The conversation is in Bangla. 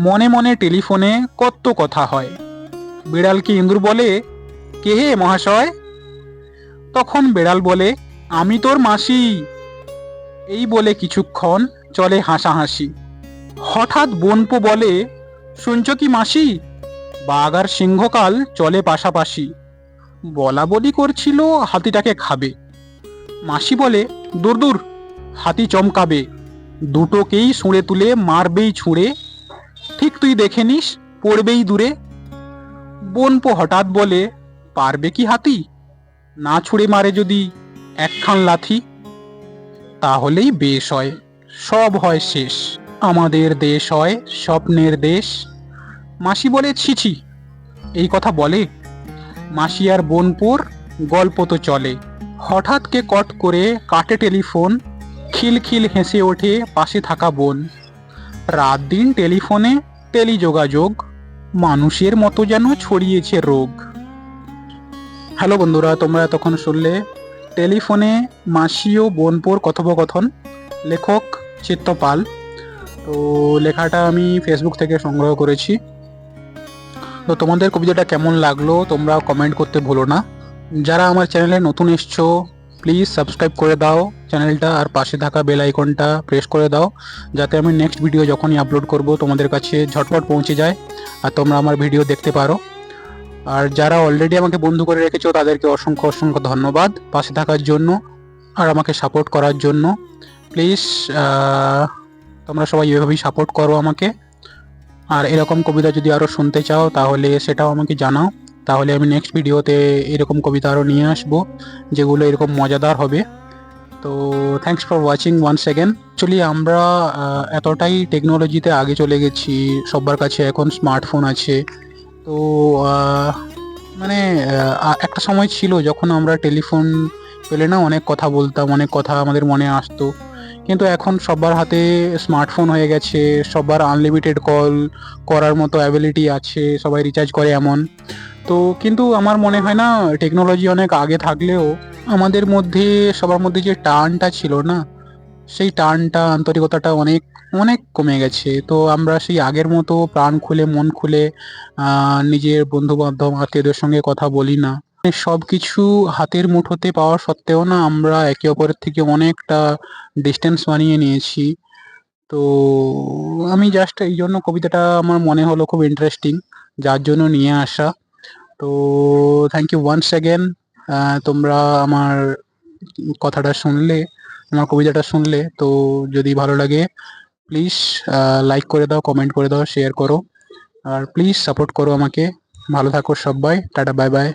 মনে মনে টেলিফোনে কত কথা হয়। বিড়ালকে ইন্দুর বলে, কে হে মহাশয়? তখন বিড়াল বলে, আমি তোর মাসি। এই বলে কিছুক্ষণ চলে হাসাহাসি। হঠাৎ বনপো বলে, শুনছ কি মাসি? বাঘ আর সিংহকাল চলে পাশাপাশি। বলা বলি করছিল, হাতিটাকে খাবে। মাসি বলে, দূর দূর, হাতি চমকাবে। দুটোকেই ছুঁড়ে তুলে মারবেই ছুঁড়ে তুই দেখে নিস, পড়বেই দূরে। বনপো হঠাৎ বলে, পারবে কি হাতি? না ছুঁড়ে মারে যদি একখান লাথি। তাহলেই বেশ হয়, সব হয় শেষ। আমাদের দেশ হয় স্বপ্নের দেশ। মাসি বলে ছিছি এই কথা বলে। মাসি আর বোনপুর, গল্প তো চলে। হঠাৎ কে কট করে কাটে টেলিফোন, খিলখিল হেসে ওঠে পাশে থাকা বোন। রাত দিন টেলিফোনে টেলিযোগাযোগ মানুষের মতো যেন ছড়িয়েছে রোগ। হ্যালো বন্ধুরা, তোমরা এতক্ষণ শুনলে টেলিফোনে মাসি ও বোনপোর কথোপকথন। লেখক চিত্তপাল। তো লেখাটা আমি ফেসবুক থেকে সংগ্রহ করেছি। তো তোমাদের কবিতাটা কেমন লাগল তোমরা কমেন্ট করতে ভুলো না। যারা আমার চ্যানেলে নতুন এসছো প্লিজ সাবস্ক্রাইব করে দাও। চ্যানেলটা আর পাশে থাকা বেল আইকনটা প্রেস করে দাও, যাতে আমি নেক্সট ভিডিও যখনই আপলোড করব, তোমাদের কাছে ঝটপট পৌঁছে যায় আর তোমরা আমার ভিডিও দেখতে পারো। আর যারা অলরেডি আমাকে বন্ধু করে রেখেছো, তাদেরকে অসংখ্য অসংখ্য ধন্যবাদ। পাশে থাকার জন্য আর আমাকে সাপোর্ট করার জন্য। প্লিজ তোমরা সবাই এভাবেই সাপোর্ট করো আমাকে। আর এরকম কবিতা যদি আরও শুনতে চাও, তাহলে সেটাও আমাকে জানাও। তাহলে আমি নেক্সট ভিডিওতে এরকম কবিতা আরও নিয়ে আসব, যেগুলো এরকম মজাদার হবে। তো thanks for watching one second actually আমরা এতটাই টেকনোলজিতে আগে চলে গেছি, সবার কাছে এখন স্মার্টফোন আছে। তো মানে একটা সময় ছিল যখন আমরা টেলিফোন পেলে না অনেক কথা বলতাম, অনেক কথা আমাদের মনে আসতো। কিন্তু এখন সবার হাতে স্মার্টফোন হয়ে গেছে, সবার আনলিমিটেড কল করার মতো অ্যাবিলিটি আছে, সবাই রিচার্জ করে এমন। তো, কিন্তু আমার মনে হয় না টেকনোলজি অনেক আগে থাকলেও আমাদের মধ্যে, সবার মধ্যে যে টানটা ছিল না, সেই টানটা, আন্তরিকতাটা অনেক অনেক কমে গেছে। তো আমরা সেই আগের মতো প্রাণ খুলে, মন খুলে নিজের বন্ধু বান্ধব আত্মীয়দের সঙ্গে কথা বলি না। সব কিছু হাতের মুঠোতে পাওয়া সত্ত্বেও না আমরা একে অপরের থেকে অনেকটা ডিস্টেন্স বানিয়ে নিয়েছি। তো আমি জাস্ট এই জন্য কবিতাটা আমার মনে হলো খুব ইন্টারেস্টিং যার জন্য নিয়ে আসা। তো থ্যাংক ইউ ওয়ান্স অ্যাগেন তোমরা আমার কথাটা শুনলে, আমার কবিতাটা শুনলে, তো যদি ভালো লাগে প্লিজ লাইক করে দাও কমেন্ট করে দাও শেয়ার করো। আর প্লিজ সাপোর্ট করো আমাকে। ভালো থাকো সবাই। Tata bye bye